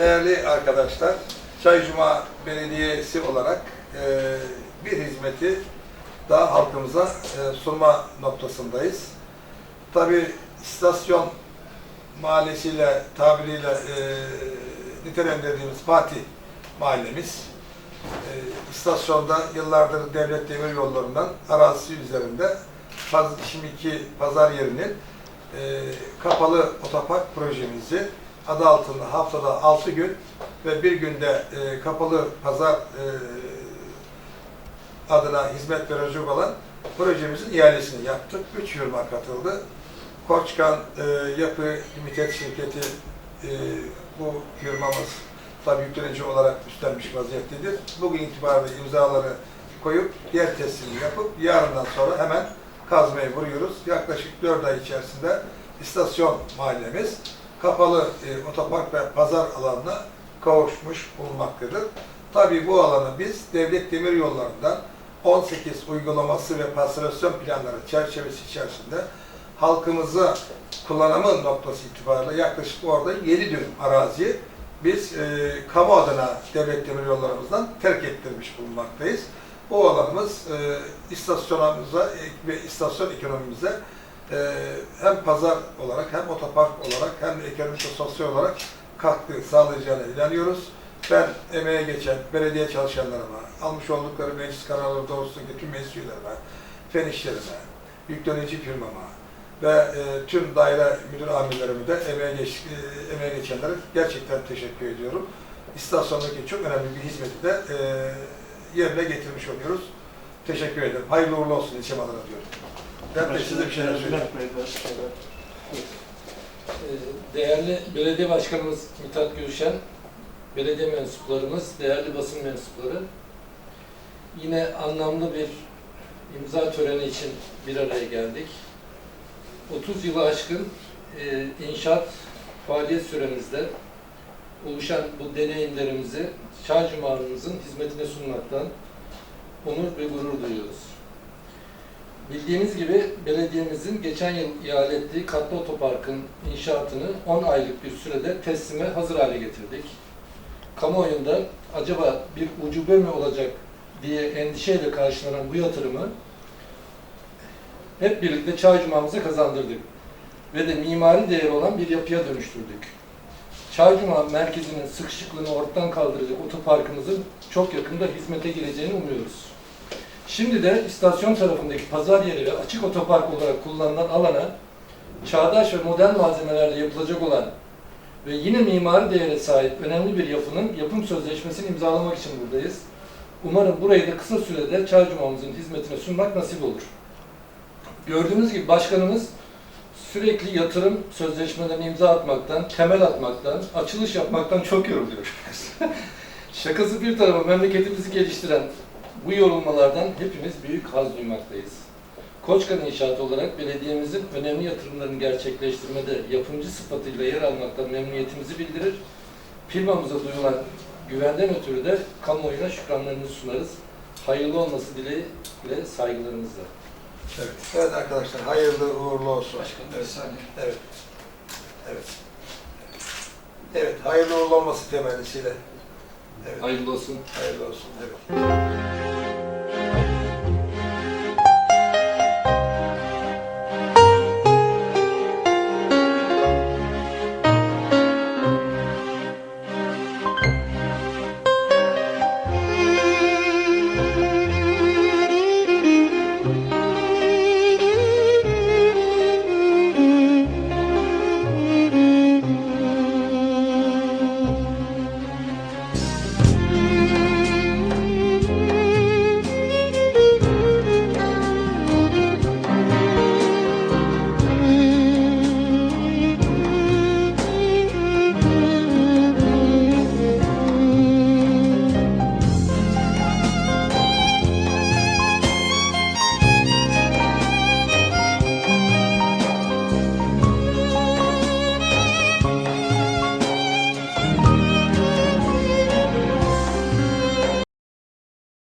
Değerli arkadaşlar, Çaycuma Belediyesi olarak e, bir hizmeti daha halkımıza e, sunma noktasındayız. Tabi istasyon mahallesiyle, tabiriyle e, nitelendirdiğimiz Fatih mahallemiz, e, istasyonda yıllardır devlet demir yollarından arazisi üzerinde şimdiki pazar yerinin e, kapalı otopark projemizi adı altında haftada 6 gün ve bir günde e, kapalı pazar e, adına hizmet verecek olan projemizin ihalesini yaptık. 3 firma katıldı. Koçkan e, Yapı Limited şirketi e, bu firmamız tabii yüklenici olarak üstlenmiş vaziyettedir. Bugün itibariyle imzaları koyup yer teslimi yapıp yarından sonra hemen kazmayı vuruyoruz. Yaklaşık 4 ay içerisinde istasyon mahallemiz kapalı e, otopark ve pazar alanına kavuşmuş bulunmaktadır. Tabii bu alanı biz devlet demir yollarından 18 uygulaması ve pastasyon planları çerçevesi içerisinde halkımıza kullanımı noktası itibariyle yaklaşık orada 7 dönüm araziyi biz e, kamu adına devlet demir yollarımızdan terk ettirmiş bulunmaktayız. Bu alanımız e, istasyonumuza ve istasyon ekonomimize e, hem pazar olarak hem otopark olarak hem ekonomik ve sosyal olarak katkı sağlayacağına inanıyoruz. Ben emeğe geçen belediye çalışanlarıma, almış oldukları meclis kararları doğrultusundaki tüm meclis üyelerime, fen işlerime, yüklenici firmama ve e, tüm daire müdür amirlerime de emeğe, geç, e, emeğe geçenlere gerçekten teşekkür ediyorum. İstasyondaki çok önemli bir hizmeti de e, yerine getirmiş oluyoruz. Teşekkür ederim. Hayırlı uğurlu olsun ilçem adına diyorum. Ben de size bir şeyler söyleyeyim. Ee, Değerli belediye başkanımız Mithat Gülşen, belediye mensuplarımız, değerli basın mensupları, yine anlamlı bir imza töreni için bir araya geldik. 30 yılı aşkın e, inşaat faaliyet süremizde oluşan bu deneyimlerimizi Çağ Cuma'mızın hizmetine sunmaktan onur ve gurur duyuyoruz. Bildiğiniz gibi belediyemizin geçen yıl ihale ettiği katlı otoparkın inşaatını 10 aylık bir sürede teslime hazır hale getirdik. Kamuoyunda acaba bir ucube mi olacak diye endişeyle karşılanan bu yatırımı hep birlikte Çağ Cuma'mıza kazandırdık ve de mimari değeri olan bir yapıya dönüştürdük. Çağ Cuma merkezinin sıkışıklığını ortadan kaldıracak otoparkımızın çok yakında hizmete gireceğini umuyoruz. Şimdi de istasyon tarafındaki pazar yeri ve açık otopark olarak kullanılan alana çağdaş ve modern malzemelerle yapılacak olan ve yine mimari değere sahip önemli bir yapının yapım sözleşmesini imzalamak için buradayız. Umarım burayı da kısa sürede Çaycuma'mızın hizmetine sunmak nasip olur. Gördüğünüz gibi başkanımız sürekli yatırım sözleşmelerine imza atmaktan, temel atmaktan, açılış yapmaktan çok yoruluyor. Şakası bir tarafa memleketimizi geliştiren bu yorulmalardan hepimiz büyük haz duymaktayız. Koçkan İnşaat olarak belediyemizin önemli yatırımlarını gerçekleştirmede yapımcı sıfatıyla yer almaktan memnuniyetimizi bildirir. Firmamıza duyulan güvenden ötürü de kamuoyuna şükranlarımızı sunarız. Hayırlı olması dileğiyle saygılarımızla. Evet. evet arkadaşlar hayırlı uğurlu olsun. Başkanım, evet. saniye. Evet. Evet. Evet, hayırlı uğurlu olması temennisiyle. Evet, Hayırlı olsun. hayırlı olsun. Evet.